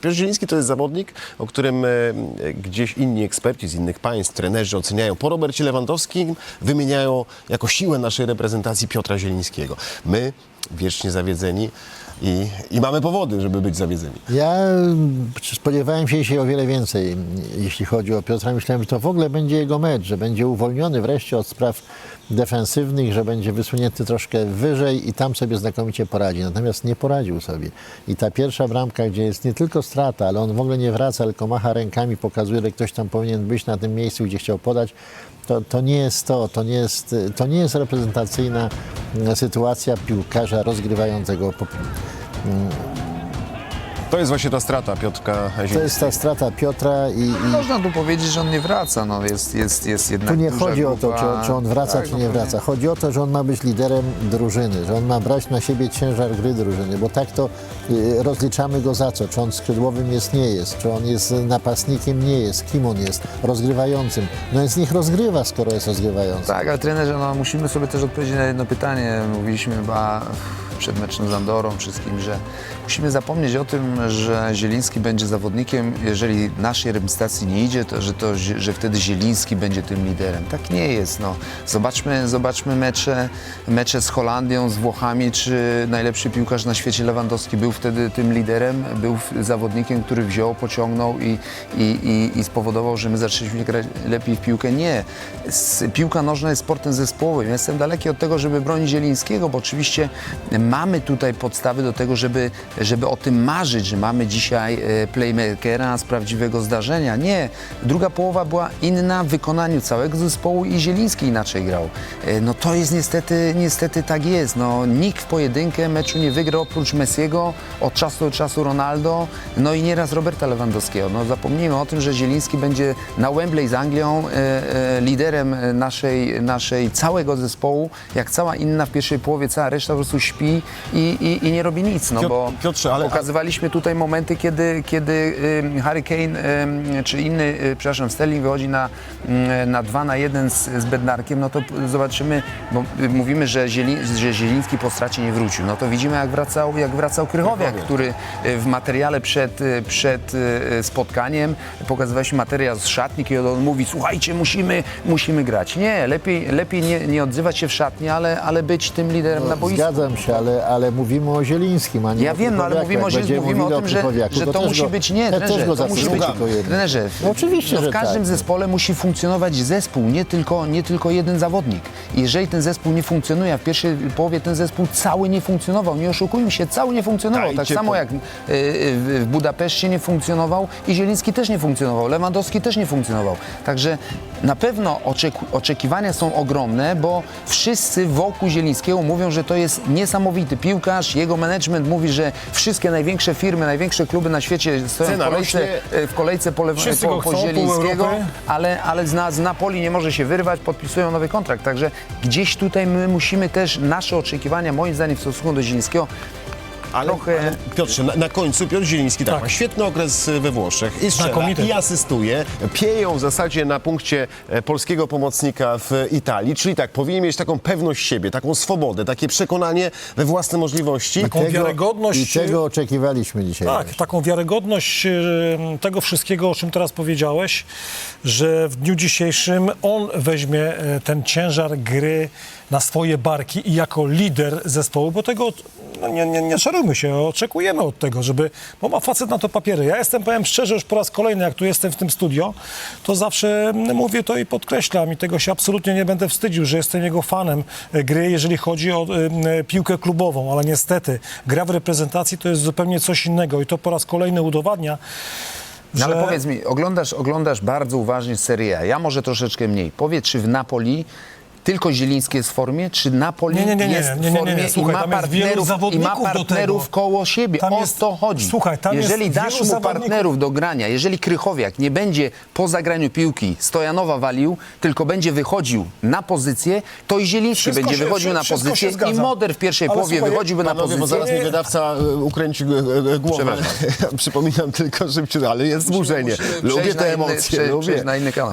Piotr Zieliński to jest zawodnik, o którym e, gdzieś inni eksperci z innych państw, trenerzy oceniają po Robercie Lewandowskim, wymieniają jako siłę naszej reprezentacji Piotra Zielińskiego. My wiecznie zawiedzeni i, i mamy powody, żeby być zawiedzeni. Ja mm, spodziewałem się dzisiaj o wiele więcej, jeśli chodzi o Piotra. Myślałem, że to w ogóle będzie jego mecz, że będzie uwolniony wreszcie od spraw defensywnych, że będzie wysunięty troszkę wyżej i tam sobie znakomicie poradzi. Natomiast nie poradził sobie. I ta pierwsza bramka, gdzie jest nie tylko strata, ale on w ogóle nie wraca, tylko macha rękami, pokazuje, że ktoś tam powinien być na tym miejscu, gdzie chciał podać. To, to nie jest to, to nie jest, to nie jest reprezentacyjna sytuacja piłkarza rozgrywającego To jest właśnie ta strata Piotrka To Zielińskiego. jest ta strata Piotra i, i Można tu powiedzieć, że on nie wraca. No, jest, jest, jest jednak tu nie duża chodzi o to, grupa- czy, czy on wraca, Tak, czy no nie pewnie. wraca. Chodzi o to, że on ma być liderem drużyny, że on ma brać na siebie ciężar gry drużyny, bo tak to y, rozliczamy go za co. Czy on skrzydłowym jest, nie jest, czy on jest napastnikiem, nie jest, kim on jest, rozgrywającym. No więc niech rozgrywa, skoro jest rozgrywający. Tak, ale trenerze, no, musimy sobie też odpowiedzieć na jedno pytanie. Mówiliśmy chyba przed meczem z Andorą wszystkim, że musimy zapomnieć o tym, że Zieliński będzie zawodnikiem, jeżeli naszej reprezentacji nie idzie, to że, to, że wtedy Zieliński będzie tym liderem. Tak nie jest. No. Zobaczmy, zobaczmy mecze, mecze z Holandią, z Włochami, czy najlepszy piłkarz na świecie Lewandowski był wtedy tym liderem, był zawodnikiem, który wziął, pociągnął i, i, i, i spowodował, że my zaczęliśmy grać lepiej w piłkę. Nie. Piłka nożna jest sportem zespołowym. Jestem daleki od tego, żeby bronić Zielińskiego, bo oczywiście mamy tutaj podstawy do tego, żeby, żeby o tym marzyć, że mamy dzisiaj e, playmakera z prawdziwego zdarzenia. Nie. Druga połowa była inna w wykonaniu całego zespołu i Zieliński inaczej grał. E, No to jest niestety, niestety tak jest. No, nikt w pojedynkę meczu nie wygrał oprócz Messiego, od czasu do czasu Ronaldo, no i nieraz Roberta Lewandowskiego. No zapomnijmy o tym, że Zieliński będzie na Wembley z Anglią e, e, liderem e, naszej, naszej całego zespołu, jak cała inna w pierwszej połowie, cała reszta po prostu śpi i, i, i nie robi nic, no bo Piotrze, ale- pokazywaliśmy tutaj momenty, kiedy, kiedy Harry Kane czy inny, y, przepraszam, Sterling wychodzi na, ym, na 2 na 1 z, z Bednarkiem, no to zobaczymy, bo y, mówimy, że, Zieli, że Zieliński po stracie nie wrócił. No to widzimy, jak wracał, jak wracał Krychowiak, Krychowiak. który y, w materiale przed, przed spotkaniem pokazywaliśmy materiał z szatni, kiedy on mówi, słuchajcie, musimy, musimy grać. Nie, lepiej, lepiej nie, nie odzywać się w szatni, ale, ale być tym liderem na boisku. Zgadzam się, ale, ale mówimy o Zielińskim, a nie Ja o wiem, no ale mówimy o, Jak Ziel- będziemy mówimy o tym, że, że to też musi go- być nie, też trenerze, go to musi być, trenerze, No oczywiście, no w że każdym tak. zespole musi funkcjonować zespół, nie tylko, nie tylko jeden zawodnik. I jeżeli ten zespół nie funkcjonuje, a w pierwszej połowie ten zespół cały nie funkcjonował, nie oszukujmy się, cały nie funkcjonował. Tak, i Tak samo po- jak y, y, w w Budapeszcie nie funkcjonował i Zieliński też nie funkcjonował, Lewandowski też nie funkcjonował. Także na pewno oczekiwania są ogromne, bo wszyscy wokół Zielińskiego mówią, że to jest niesamowity piłkarz. Jego management mówi, że wszystkie największe firmy, największe kluby na świecie stoją w kolejce, rośnie. e, w kolejce po, Lew- po, po chcą, Zielińskiego, ale, ale z, na, z Napoli nie może się wyrwać, podpisują nowy kontrakt. Także gdzieś tutaj my musimy też nasze oczekiwania, moim zdaniem, w stosunku do Zielińskiego Ale, trochę- ale Piotrze, na, na końcu Piotr Zieliński tak, Tak. ma świetny okres we Włoszech i strzela, Znakomity. i asystuje. Pieją w zasadzie na punkcie e, polskiego pomocnika w Italii, czyli tak, powinien mieć taką pewność siebie, taką swobodę, takie przekonanie we własne możliwości. Taką wiarygodność- I tego oczekiwaliśmy dzisiaj. Tak, taką wiarygodność e, tego wszystkiego, o czym teraz powiedziałeś, że w dniu dzisiejszym on weźmie e, ten ciężar gry na swoje barki i jako lider zespołu, bo tego no nie, nie, nie szarujmy się, oczekujemy od tego, żeby, bo ma facet na to papiery. Ja jestem, powiem szczerze, już po raz kolejny, jak tu jestem w tym studio, to zawsze mm, mówię to i podkreślam i tego się absolutnie nie będę wstydził, że jestem jego fanem e, gry, jeżeli chodzi o e, piłkę klubową, ale niestety gra w reprezentacji to jest zupełnie coś innego i to po raz kolejny udowadnia, No ale że- powiedz mi, oglądasz, oglądasz bardzo uważnie Serie A. Ja może troszeczkę mniej. Powiedz, czy w Napoli tylko Zieliński jest w formie, czy Napoli Nie, nie, nie, nie, jest nie, w nie, nie, formie nie. Słuchaj, i ma tam jest wielu partnerów, i ma zawodników do partnerów tego. koło siebie. Tam o jest- to chodzi. Słuchaj, tam jest jeżeli dasz wielu mu zawodników- partnerów do grania, jeżeli Krychowiak nie będzie po zagraniu piłki Stojanowa walił, tylko będzie wychodził na pozycję, to i Zieliński Wszystko będzie się- wychodził na wszystko się pozycję i. Moder w pierwszej Ale połowie słuchaj, wychodziłby na Panowie, bo pozycję. zaraz mi wydawca e, ukręci e, e, głowę. Przepraszam. Przypominam tylko szybciej, ale jest zburzenie. Musimy Lubię przejść te na inny- emocje, prze- lubię. przejść na inny kanał.